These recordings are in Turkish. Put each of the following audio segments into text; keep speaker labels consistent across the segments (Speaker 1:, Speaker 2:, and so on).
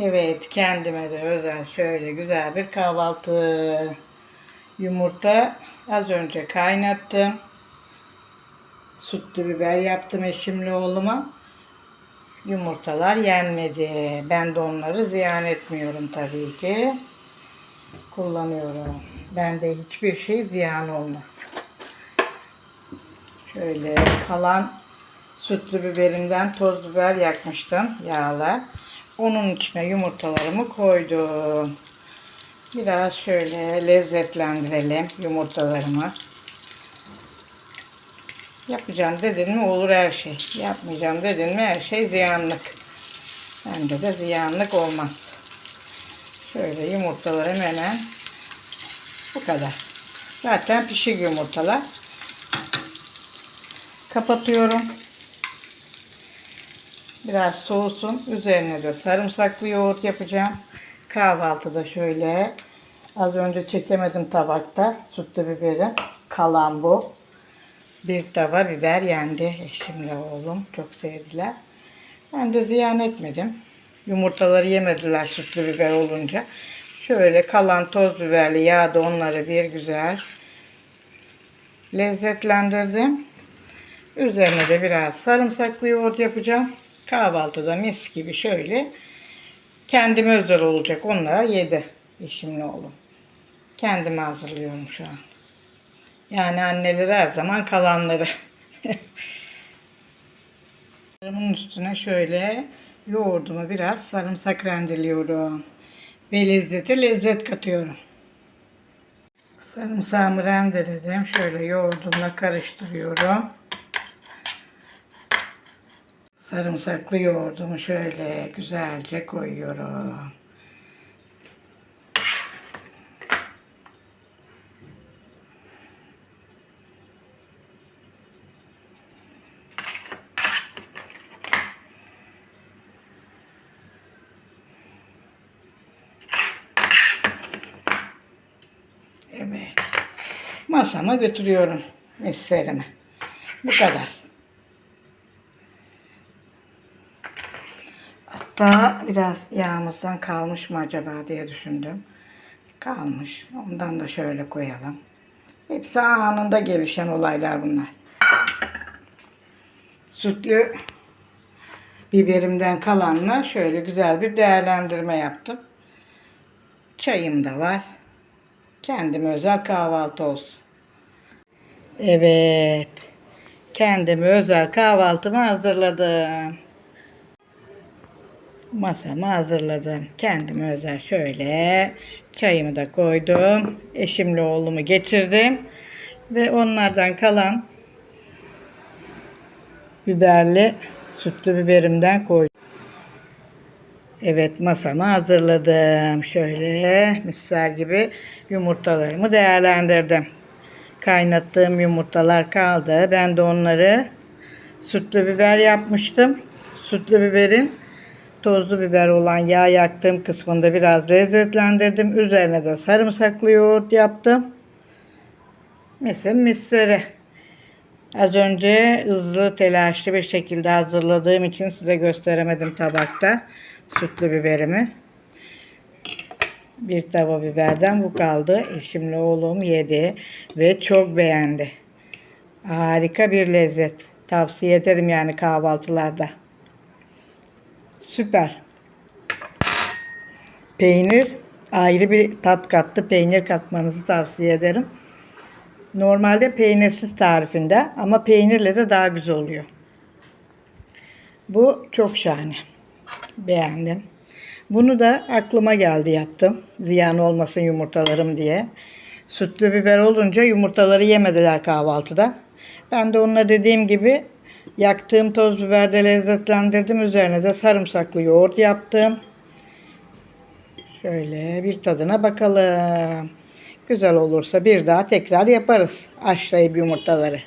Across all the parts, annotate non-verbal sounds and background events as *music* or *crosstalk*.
Speaker 1: Evet, kendime de özel şöyle güzel bir kahvaltı. Yumurta az önce kaynattım. Sütlü biber yaptım eşimle oğluma. Yumurtalar yenmedi. Ben de onları ziyan etmiyorum tabii ki. Kullanıyorum. Bende hiçbir şey ziyan olmaz. Şöyle kalan sütlü biberimden toz biber yakmıştım yağla. Onun içine yumurtalarımı koydum. Biraz şöyle lezzetlendirelim yumurtalarımı. Yapacağım dedin mi olur her şey. Yapmayacağım dedin mi her şey ziyanlık. Bende de ziyanlık olmaz. Şöyle yumurtalarım hemen bu kadar. Zaten pişik yumurtalar. Kapatıyorum. Biraz soğusun. Üzerine de sarımsaklı yoğurt yapacağım. Kahvaltıda şöyle az önce çekemedim tabakta sütlü biberi. Kalan bu. Bir tava biber yendi. Eşimle oğlum çok sevdiler. Ben de ziyan etmedim. Yumurtaları yemediler sütlü biber olunca. Şöyle kalan toz biberli yağda onları bir güzel lezzetlendirdim. Üzerine de biraz sarımsaklı yoğurt yapacağım. Kahvaltıda mis gibi şöyle kendime özel olacak. Onlara yedi eşimle oğlum. Kendime hazırlıyorum şu an. Yani anneler her zaman kalanları. *laughs* Bunun üstüne şöyle yoğurdumu biraz sarımsak rendeliyorum. Ve lezzete lezzet katıyorum. Sarımsağımı rendeledim. Şöyle yoğurdumla karıştırıyorum. Sarımsaklı yoğurdumu şöyle güzelce koyuyorum. Evet. Masama götürüyorum mislerimi. Bu kadar. Hatta biraz yağımızdan kalmış mı acaba diye düşündüm. Kalmış. Ondan da şöyle koyalım. Hepsi anında gelişen olaylar bunlar. Sütlü biberimden kalanla şöyle güzel bir değerlendirme yaptım. Çayım da var. Kendime özel kahvaltı olsun. Evet. Kendime özel kahvaltımı hazırladım. Masamı hazırladım. Kendime özel şöyle çayımı da koydum. Eşimle oğlumu getirdim. Ve onlardan kalan biberli sütlü biberimden koydum. Evet masamı hazırladım. Şöyle misler gibi yumurtalarımı değerlendirdim. Kaynattığım yumurtalar kaldı. Ben de onları sütlü biber yapmıştım. Sütlü biberin tozlu biber olan yağ yaktığım kısmında biraz lezzetlendirdim. Üzerine de sarımsaklı yoğurt yaptım. Mesela misleri. Az önce hızlı telaşlı bir şekilde hazırladığım için size gösteremedim tabakta sütlü biberimi. Bir tava biberden bu kaldı. Eşimle oğlum yedi ve çok beğendi. Harika bir lezzet. Tavsiye ederim yani kahvaltılarda. Süper. Peynir ayrı bir tat kattı. Peynir katmanızı tavsiye ederim. Normalde peynirsiz tarifinde ama peynirle de daha güzel oluyor. Bu çok şahane. Beğendim. Bunu da aklıma geldi yaptım. Ziyan olmasın yumurtalarım diye. Sütlü biber olunca yumurtaları yemediler kahvaltıda. Ben de onunla dediğim gibi yaktığım toz biberde lezzetlendirdim. Üzerine de sarımsaklı yoğurt yaptım. Şöyle bir tadına bakalım. Güzel olursa bir daha tekrar yaparız. Haşlayıp yumurtaları.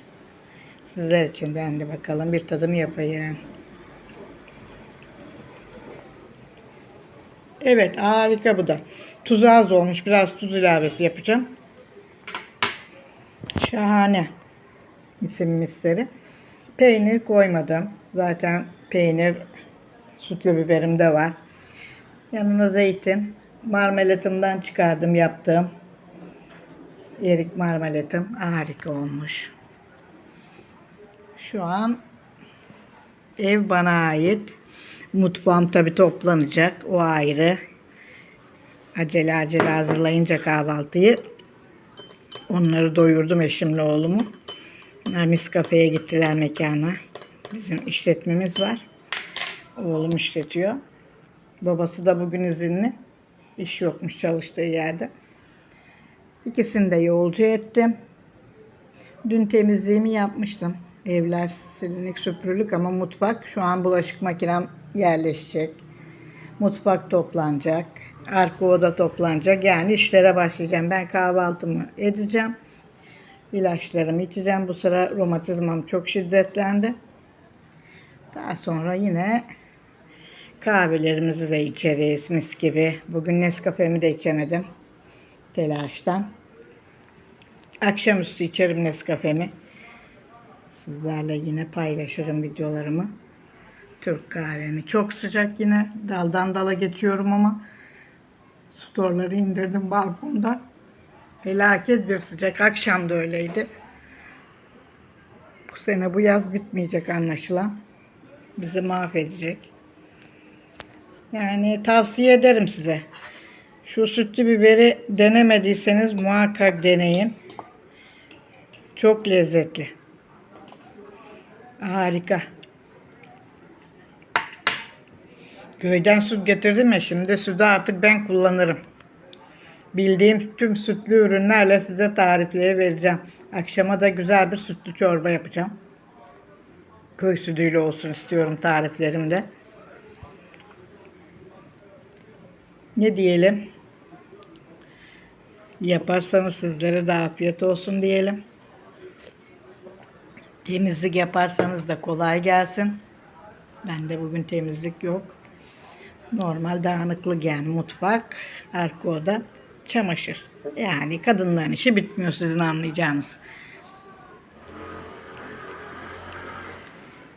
Speaker 1: Sizler için ben de bakalım bir tadımı yapayım. Evet harika bu da. Tuzu az olmuş. Biraz tuz ilavesi yapacağım. Şahane. Misim misleri. Peynir koymadım. Zaten peynir sütlü biberim de var. Yanına zeytin. Marmelatımdan çıkardım yaptığım. Erik marmelatım harika olmuş. Şu an ev bana ait. Mutfağım tabi toplanacak. O ayrı. Acele acele hazırlayınca kahvaltıyı onları doyurdum eşimle oğlumu. Mis kafeye gittiler mekana. Bizim işletmemiz var. Oğlum işletiyor. Babası da bugün izinli. İş yokmuş çalıştığı yerde. İkisini de yolcu ettim. Dün temizliğimi yapmıştım. Evler silinik süpürülük ama mutfak şu an bulaşık makinem yerleşecek. Mutfak toplanacak. Arka oda toplanacak. Yani işlere başlayacağım. Ben kahvaltımı edeceğim. İlaçlarımı içeceğim. Bu sıra romatizmam çok şiddetlendi. Daha sonra yine kahvelerimizi de içeriz mis gibi. Bugün Nescafe'mi de içemedim. Telaştan. Akşamüstü içerim Nescafe'mi. Sizlerle yine paylaşırım videolarımı. Türk kahvemi. Çok sıcak yine. Daldan dala geçiyorum ama storları indirdim balkonda. Felaket bir sıcak. Akşam da öyleydi. Bu sene bu yaz bitmeyecek anlaşılan. Bizi mahvedecek. Yani tavsiye ederim size. Şu sütlü biberi denemediyseniz muhakkak deneyin. Çok lezzetli. Harika. Köyden süt getirdim ya şimdi sütü artık ben kullanırım. Bildiğim tüm sütlü ürünlerle size tarifleri vereceğim. Akşama da güzel bir sütlü çorba yapacağım. Köy sütüyle olsun istiyorum tariflerimde. Ne diyelim? Yaparsanız sizlere de afiyet olsun diyelim. Temizlik yaparsanız da kolay gelsin. Bende bugün temizlik yok. Normal dağınıklık yani mutfak, arka oda, çamaşır. Yani kadınların işi bitmiyor sizin anlayacağınız.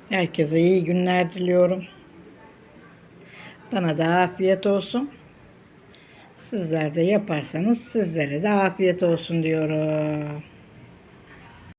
Speaker 1: Herkese iyi günler diliyorum. Bana da afiyet olsun. Sizler de yaparsanız sizlere de afiyet olsun diyorum.